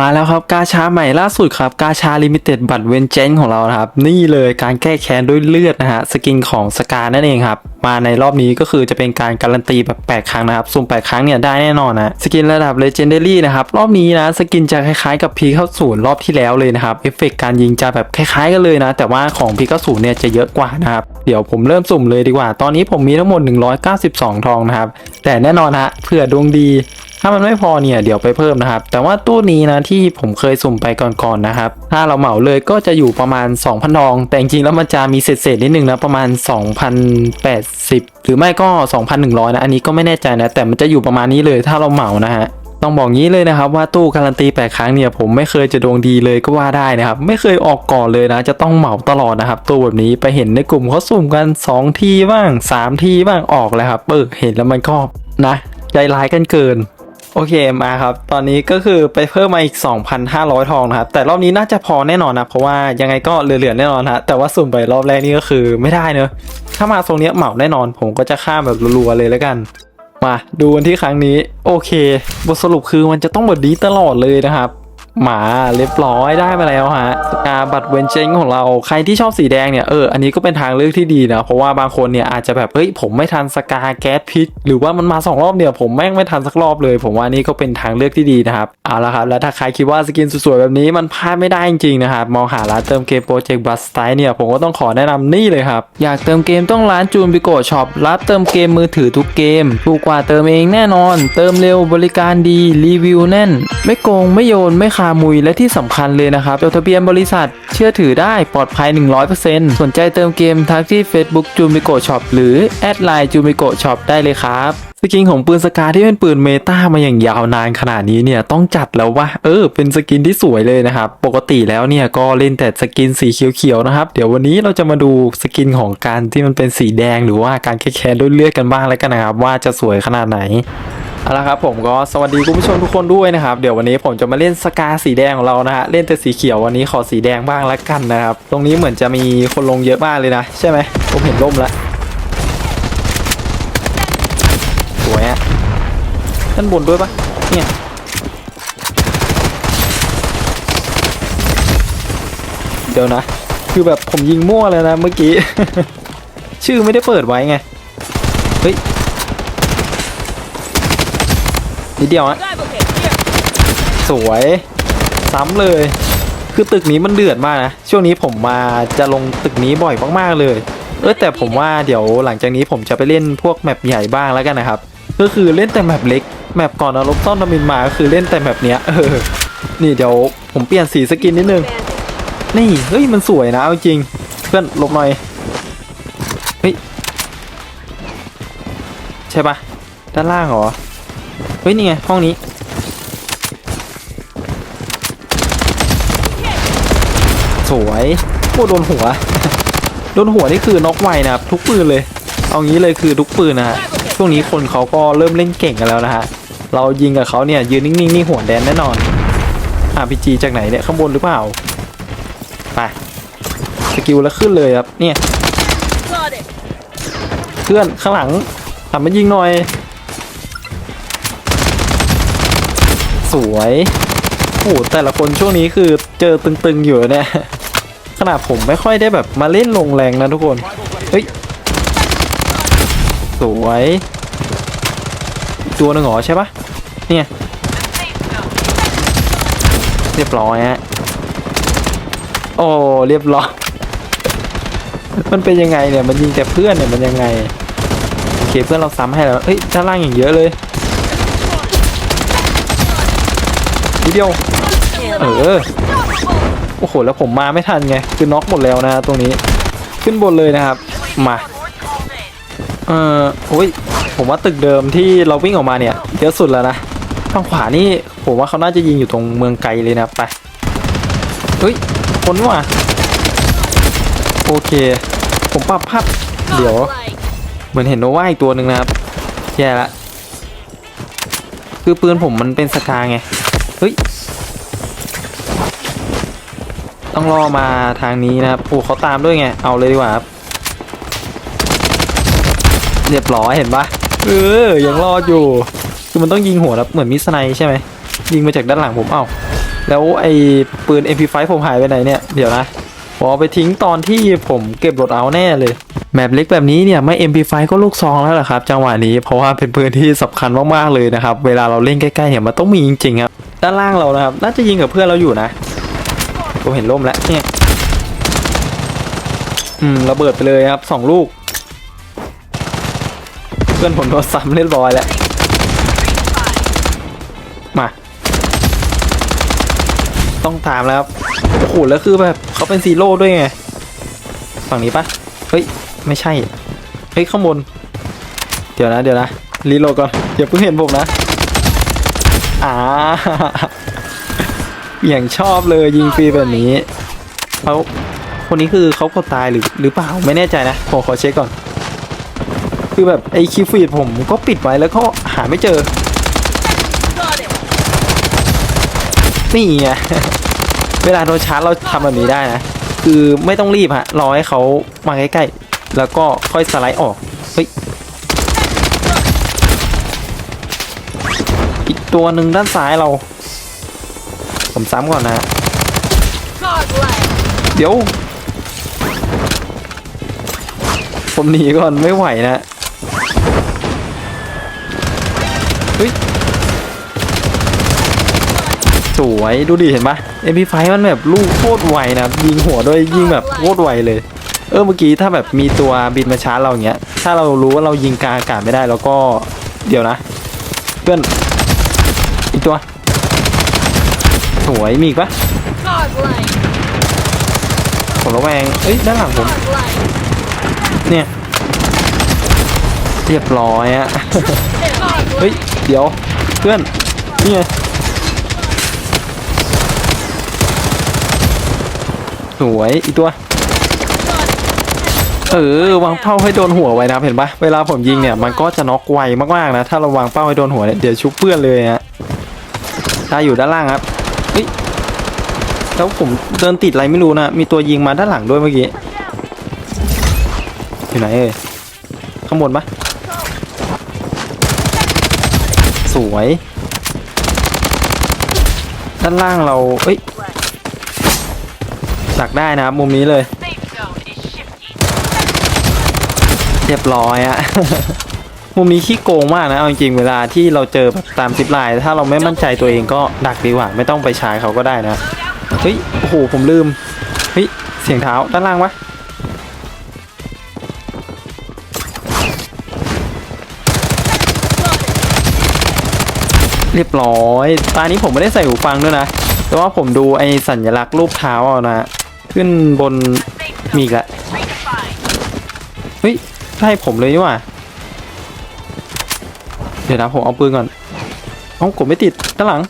มาแล้วครับกาชาใหม่ล่าสุดครับกาชาลิมิเต็ดบัตรเวนเจนของเรานะครับ นี่เลยการแก้แค้นด้วยเลือดนะฮะสกินของสกานั่นเองครับ มาในรอบนี้ก็คือจะเป็นการการันตีแบบ8ครั้งนะครับสุ่ม8ครั้งเนี่ยได้แน่นอนนะสกินระดับเลเจนเดอรี่นะครับรอบนี้นะสกินจะคล้ายๆกับพีเข้าศูนย์รอบที่แล้วเลยนะครับเอฟเฟกต์การยิงจะแบบคล้ายๆกันเลยนะ แต่ว่าของพีเข้าศูนย์เนี่ยจะเยอะกว่านะครับเดี๋ยวผมเริ่มสุ่มเลยดีกว่า ตอนนี้ผมมีทั้งหมด 192 ทองนะครับแต่แน่นอนฮะเผื่อดวงดี ถ้ามันไม่พอเนี่ยเดี๋ยวไปเพิ่มนะครับ แต่ว่าตู้นี้นะที่ผมเคยสุ่มไปก่อนๆนะครับ ถ้าเราเหมาเลยก็จะอยู่ประมาณ 2,000ทอง แต่จริงๆแล้วมันจะมีเศษๆนิดนึงนะประมาณ 2,080 หรือไม่ก็ 2,100 นะ อันนี้ก็ไม่แน่ใจนะ แต่มันจะอยู่ประมาณนี้เลยถ้าเราเหมานะฮะต้องบอกงี้เลยนะครับว่าตู้การันตีแปดครั้งเนี่ยผมไม่เคยจะดวงดีเลยก็ว่าได้นะครับ ไม่เคยออกก่อนเลยนะ จะต้องเหมาตลอดนะครับ ตู้แบบนี้ไปเห็นในกลุ่มเขาสุ่มกัน 2 ทีบ้าง 3 ทีบ้างออกเลยครับเออเห็นแล้วมันก็นะใจร้ายกันเกิน โอเคมาครับ ตอนนี้ก็คือไปเพิ่มมาอีก 2,500 ทองนะครับ แต่รอบนี้น่าจะพอแน่นอนนะ เพราะว่ายังไงก็เหลือๆแน่นอนฮะ แต่ว่าสุ่มไปรอบแรกนี่ก็คือไม่ได้เนอะ ถ้ามาตรงนี้เหมาแน่นอน ผมก็จะข้ามแบบรัวๆเลยแล้วกัน มาดูวันที่ครั้งนี้ โอเค บทสรุปคือมันจะต้องแบบนี้ตลอดเลยนะครับ หมาเรียบร้อยได้มาแล้วฮะสกาบัตรเวนเจนของเราใครที่ชอบสีแดงเนี่ยเอออันนี้ก็เป็นทางเลือกที่ดีนะเพราะว่าบางคนเนี่ยอาจจะแบบเฮ้ยผมไม่ทันสกาแก๊สพิษหรือว่ามันมาสองรอบเนี่ยผมแม่งไม่ทันสักรอบเลย ผมว่านี่ก็เป็นทางเลือกที่ดีนะครับเอาละครับแล้วถ้าใครคิดว่าสกินสวยๆแบบนี้มันพลาดไม่ได้จริงๆนะครับมองหาร้านเติมเกมโปรเจกต์บัสไตเนี่ยผมก็ต้องขอแนะนำนี่เลยครับอยากเติมเกมต้องร้านจูนบิโกช็อปรับเติมเกมมือถือทุกเกมถูกกว่าเติมเองแน่นอน เติมเร็วบริการดีรีวิวแน่น ไม่โกงไม่โยนไม่คามุยและที่สำคัญเลยนะครับจดทะเบียนบริษัทเชื่อถือได้ปลอดภัย 100%สนใจเติมเกมทักที่ Facebook จูมิโกช็อปหรือแอดไลน์จูมิโกช็อปได้เลยครับสกินของปืนสกาที่เป็นปืนเมตามาอย่างยาวนานขนาดนี้เนี่ยต้องจัดแล้วว่าเออ เป็นสกินที่สวยเลยนะครับ ปกติแล้วเนี่ยก็เล่นแต่สกินสีเขียวๆนะครับ เดี๋ยววันนี้เราจะมาดูสกินของการที่มันเป็นสีแดงหรือว่าการแค่แค้นด้วยเลือดกันบ้างแล้วกันนะครับว่าจะสวยขนาดไหน เอาละครับผมก็สวัสดีคุณผู้ชมทุกคนด้วยนะครับ เดี๋ยววันนี้ผมจะมาเล่นสกาสีแดงของเรานะฮะเล่นแต่สีเขียววันนี้ขอสีแดงบ้างละกันนะครับ ตรงนี้เหมือนจะมีคนลงเยอะมากเลยนะ ใช่ไหมผมเห็นร่มแล้วสวยอะด้านบนด้วยปะเนี่ยเดี๋ยวนะ คือแบบผมยิงมั่วเลยนะเมื่อกี้ ชื่อไม่ได้เปิดไว้ไงเฮ้ย นิดเดียวฮะสวยซ้ำเลย คือตึกนี้มันเดือดมากนะ ช่วงนี้ผมมาจะลงตึกนี้บ่อยมากๆเลยเออแต่ผมว่าเดี๋ยวหลังจากนี้ผมจะไปเล่นพวกแมปใหญ่บ้างแล้วกันนะครับ ก็คือเล่นแต่แมปเล็กแมปก่อนเอารบต้อนทมินมาก็คือเล่นแต่แมปเนี้ยเออนี่เดี๋ยวผมเปลี่ยนสีสกินนิดนึงนี่เฮ้ยมันสวยนะเอาจริง เพื่อนลบหน่อยเฮ้ยใช่ปะด้านล่างเหรอ ฮ้ยนี่ไงห้องนี้ สวยโอ้โดนหัว โดนหัวนี่คือน็อกไวนะครับทุกปืนเลย เอางี้เลยคือทุกปืนนะฮะช่วงนี้คนเขาก็เริ่มเล่นเก่งกันแล้วนะฮะเรายิงกับเขาเนี่ยยืนนิ่งๆนี่หัวแดนแน่นอน RPG จากไหนเนี่ยข้างบนหรือเปล่าไปสกิลแล้วขึ้นเลยครับเนี่ยเพื่อนข้างหลังทำมายิงหน่อย สวยโอ้แต่ละคนช่วงนี้คือเจอตึงๆอยู่เนี่ยขนาดผมไม่ค่อยได้แบบมาเล่นลงแรงนะทุกคน เฮ้ย สวย ตัวหนึ่งหรอใช่ปะเนี่ย เรียบร้อยฮะ โอ้ เรียบร้อย มันเป็นยังไงเนี่ย มันยิงแต่เพื่อนเนี่ย มันยังไง โอเค เพื่อนเราซ้ำให้แล้ว เฮ้ยด้านล่างอย่างเยอะเลย นิดเดียว เออ โอ้โห แล้วผมมาไม่ทันไง คือน็อกหมดแล้วนะตรงนี้ ขึ้นบนเลยนะครับ มา เออโอ้ย ผมว่าตึกเดิมที่เราวิ่งออกมาเนี่ยเยอะสุดแล้วนะฝั่งขวานี่ผมว่าเขาน่าจะยิงอยู่ตรงเมืองไกลเลยนะไป เฮ้ย คนว่ะ โอเค ผมปรับภาพเดี๋ยว เหมือนเห็นโนว่าอีกตัวหนึ่งนะครับ แย่ละคือปืนผมมันเป็นสกาไง เฮ้ย ต้องรอมาทางนี้นะครับโอ้เขาตามด้วยไง เอาเลยดีกว่าครับ เรียบร้อยเห็นปะเออ ยังรอดอยู่ คือมันต้องยิงหัวแล้วเหมือนมิสไนใช่ไหม ยิงมาจากด้านหลังผมเอ้า แล้วไอ้ปืน MP5 ผมหายไปไหนเนี่ย เดี๋ยวนะผมเอาไปทิ้งตอนที่ผมเก็บรถเอาแน่เลยแมปเล็กแบบนี้เนี่ยไม่ MP5 ก็ลูกซองแล้วแหละครับ จังหวะนี้เพราะว่าเป็นปืนที่สำคัญมากๆเลยนะครับ เวลาเราเล่นใกล้ๆเนี่ยมันต้องมีจริงๆครับ ด้านล่างเรานะครับ น่าจะยิงกับเพื่อนเราอยู่นะผมเห็นล่มแล้วเนี่ยอืมระเบิดไปเลยครับสองลูก เพื่อนผมโดนซ้ำเรียบร้อยแล้วมาต้องตามแล้วครับโอ้โหแล้วคือแบบเขาเป็นซีโร่ด้วยไงฝั่งนี้ปะเฮ้ยไม่ใช่เฮ้ยข้างบน เดี๋ยวนะเดี๋ยวนะรีโหลดก่อนอย่าเพิ่งเห็นผมนะ อ่าอย่างชอบเลยยิงฟรีแบบนี้เขาคนนี้คือเขาก็ตายหรือหรือเปล่าไม่แน่ใจนะผมขอเช็คก่อน คือแบบไอคิวฟีดผมก็ปิดไว้แล้วก็หาไม่เจอ นี่ไงเวลาโดนชาร์จเราทำแบบนี้ได้นะ คือไม่ต้องรีบฮะรอให้เขามาใกล้ๆแล้วก็ค่อยสไลด์ออกเฮ้ย อีกตัวหนึ่งด้านซ้ายเรา ผมซ้ำก่อนนะ เดี๋ยว ผมหนีก่อนไม่ไหวนะเฮ้ยสวยดูดิเห็นปะ MP5 มันแบบลูกโคตรไวนะยิงหัวด้วยยิงแบบโคตรไวเลย เออเมื่อกี้ถ้าแบบมีตัวบินมาชาร์จเราอย่างเงี้ยถ้าเรารู้ว่าเรายิงกลางอากาศไม่ได้แล้วก็เดี๋ยวนะ เพื่อน ตัว สวยมีอีกปะผมระแวงเอ้ยด้านหลังผม เนี่ย เรียบร้อยอะ เฮ้ย เดี๋ยว เพื่อน นี่ไง สวยอีกตัว เออ วางเป้าให้โดนหัวไว้นะครับเห็นปะเวลาผมยิงเนี่ย มันก็จะน็อกไวมากๆนะ ถ้าเราวางเป้าให้โดนหัวเนี่ย เดี๋ยวชุบเพื่อนเลยฮะ ได้อยู่ด้านล่างครับเฮ้ยแล้วผมเดินติดอะไรไม่รู้นะ มีตัวยิงมาด้านหลังด้วยเมื่อกี้ อยู่ไหนเอ่ย ข้างบนปะสวย ด้านล่างเราเอ้ยดักได้นะครับมุมนี้เลย เรียบร้อยอะ มุมนี้ขี้โกงมากนะเอาจริงเวลาที่เราเจอแบบตามซิปไลน์ถ้าเราไม่มั่นใจตัวเองก็ดักดีกว่า ไม่ต้องไปชายเขาก็ได้นะเฮ้ยโอ้โหผมลืมเฮ้ยเสียงเท้าด้านล่างวะเรียบร้อยตอนนี้ผมไม่ได้ใส่หูฟังด้วยนะ แต่ว่าผมดูไอ้สัญลักษณ์รูปเท้าเอานะ ขึ้นบนมีกละเฮ้ยใช่ผมเลยนี่หว่า เดี๋ยวนะผมเอาปืนก่อนเอ้ากดไม่ติดด้านหลัง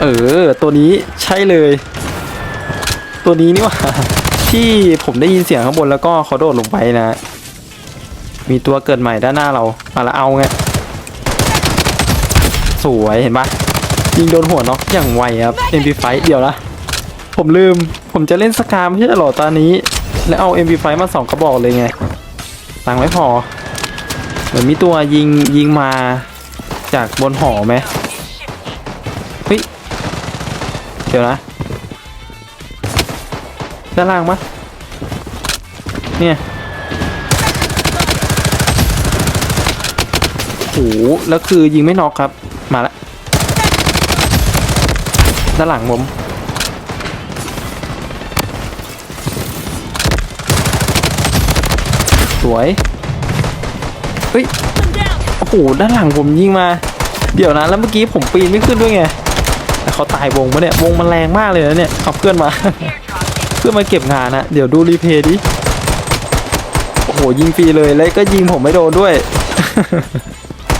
เออ ตัวนี้ใช่เลย ตัวนี้นี่หว่าที่ผมได้ยินเสียงข้างบนแล้วก็เขาโดดลงไปนะ มีตัวเกิดใหม่ด้านหน้าเรามาละเอาไง สวยเห็นปะยิงโดนหัวน็อกอย่างไวครับ MP5 เดี๋ยวนะผมลืม ผมจะเล่นสกามไม่ใช่เหรอตอนนี้ แล้วเอา MP5 มาสองกระบอกเลยไง ตังไม่พอ เหมือนมีตัวยิงยิงมาจากบนหอไหมเฮ้ยเดี๋ยวนะด้านล่างปะเนี่ยโอ้โหแล้วคือยิงไม่น็อกครับ มาล้วด้านหลังผมสวย เฮ้ย โอ้โห ด้านหลังผมยิงมา เดี๋ยวนะแล้วเมื่อกี้ผมปีนไม่ขึ้นด้วยไงแต่เขาตายวงปะเนี่ย วงมันแรงมากเลยนะเนี่ยเอาเพื่อนมา เพื่อนมาเก็บงานนะเดี๋ยวดูรีเพย์ดิ โอ้โห ยิงฟรีเลย แล้วก็ยิงผมไม่โดนด้วย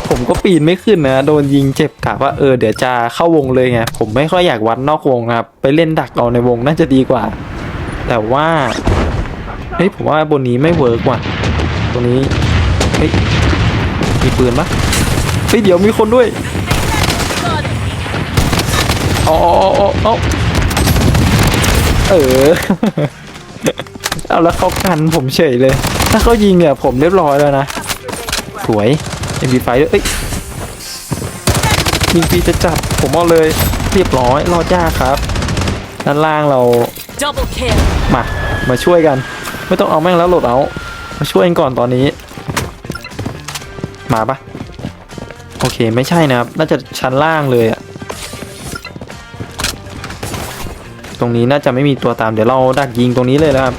ผมก็ปีนไม่ขึ้นนะ โดนยิงเจ็บกะว่าเออเดี๋ยวจะเข้าวงเลยไง ผมไม่ค่อยอยากวัดนอกวงนะครับ ไปเล่นดักเอาในวงน่าจะดีกว่า แต่ว่า เฮ้ยผมว่าบนนี้ไม่เวิร์กว่ะ ตรงนี้ ฮ้ยมีปืนปะเฮ้ยเดี๋ยวมีคนด้วยเอาเอาเอาเอาเอาเออเอาแล้วเขากันผมเฉยเลย ถ้าเขายิงเนี่ยผมเรียบร้อยแล้วนะสวย MP5 ด้วยเอ้ยยิงฟรีจะจัดผมเอาเลยเรียบร้อยรอดยากครับ ด้านล่างเรา Double kill. มามาช่วยกัน ไม่ต้องเอาแม่งแล้วโหลดเอา มาช่วยกันก่อนตอนนี้ มาปะโอเคไม่ใช่นะครับ น่าจะชั้นล่างเลยอะตรงนี้น่าจะไม่มีตัวตามเดี๋ยวเราดักยิงตรงนี้เลยนะครับ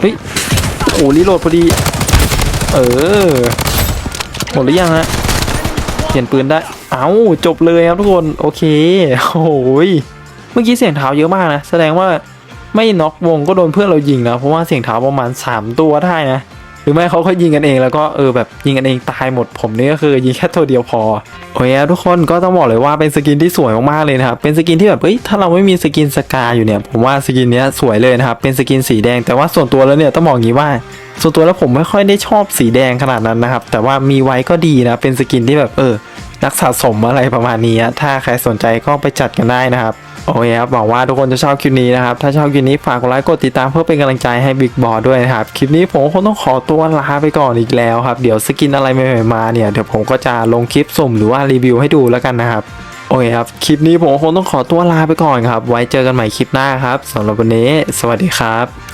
เฮ้ยโอ้รีโหลดพอดี เออหมดหรือยังฮะเปลี่ยนปืนได้ เอ้าจบเลยครับทุกคนโอเคโอ้ยเมื่อกี้เสียงเท้าเยอะมากนะ แสดงว่าไม่น็อกวงก็โดนเพื่อนเรายิงนะเพราะว่าเสียงเท้าประมาณ 3 ตัวได้นะ หรือไม่เขาก็ยิงกันเองแล้วก็เออแบบยิงกันเองตายหมดผมนี่ก็คือยิงแค่ตัวเดียวพอโอเคทุกคนก็ต้องบอกเลยว่าเป็นสกินที่สวยมากๆเลยนะครับเป็นสกินที่แบบเฮ้ยถ้าเราไม่มีสกินสกาอยู่เนี่ยผมว่าสกินนี้สวยเลยนะครับเป็นสกินสีแดงแต่ว่าส่วนตัวแล้วเนี่ยต้องบอกอย่างนี้ว่าส่วนตัวแล้วผมไม่ค่อยได้ชอบสีแดงขนาดนั้นนะครับ แต่ว่ามีไว้ก็ดีนะเป็นสกินที่แบบเออนักสะสมอะไรประมาณนี้ถ้าใครสนใจก็ไปจัดกันได้นะครับ โอเคครับหวังว่าทุกคนจะชอบคลิปนี้นะครับ ถ้าชอบคลิปนี้ฝากกดไลค์กดติดตามเพื่อเป็นกำลังใจให้บิ๊กบอด้วยนะครับ คลิปนี้ผมคงต้องขอตัวลาไปก่อนอีกแล้วครับ เดี๋ยวสกินอะไรใหม่ๆมาเนี่ยเดี๋ยวผมก็จะลงคลิปสุ่มหรือว่ารีวิวให้ดูแล้วกันนะครับ โอเคครับ คลิปนี้ผมคงต้องขอตัวลาไปก่อนครับ ไว้เจอกันใหม่คลิปหน้าครับสำหรับวันนี้ สวัสดีครับ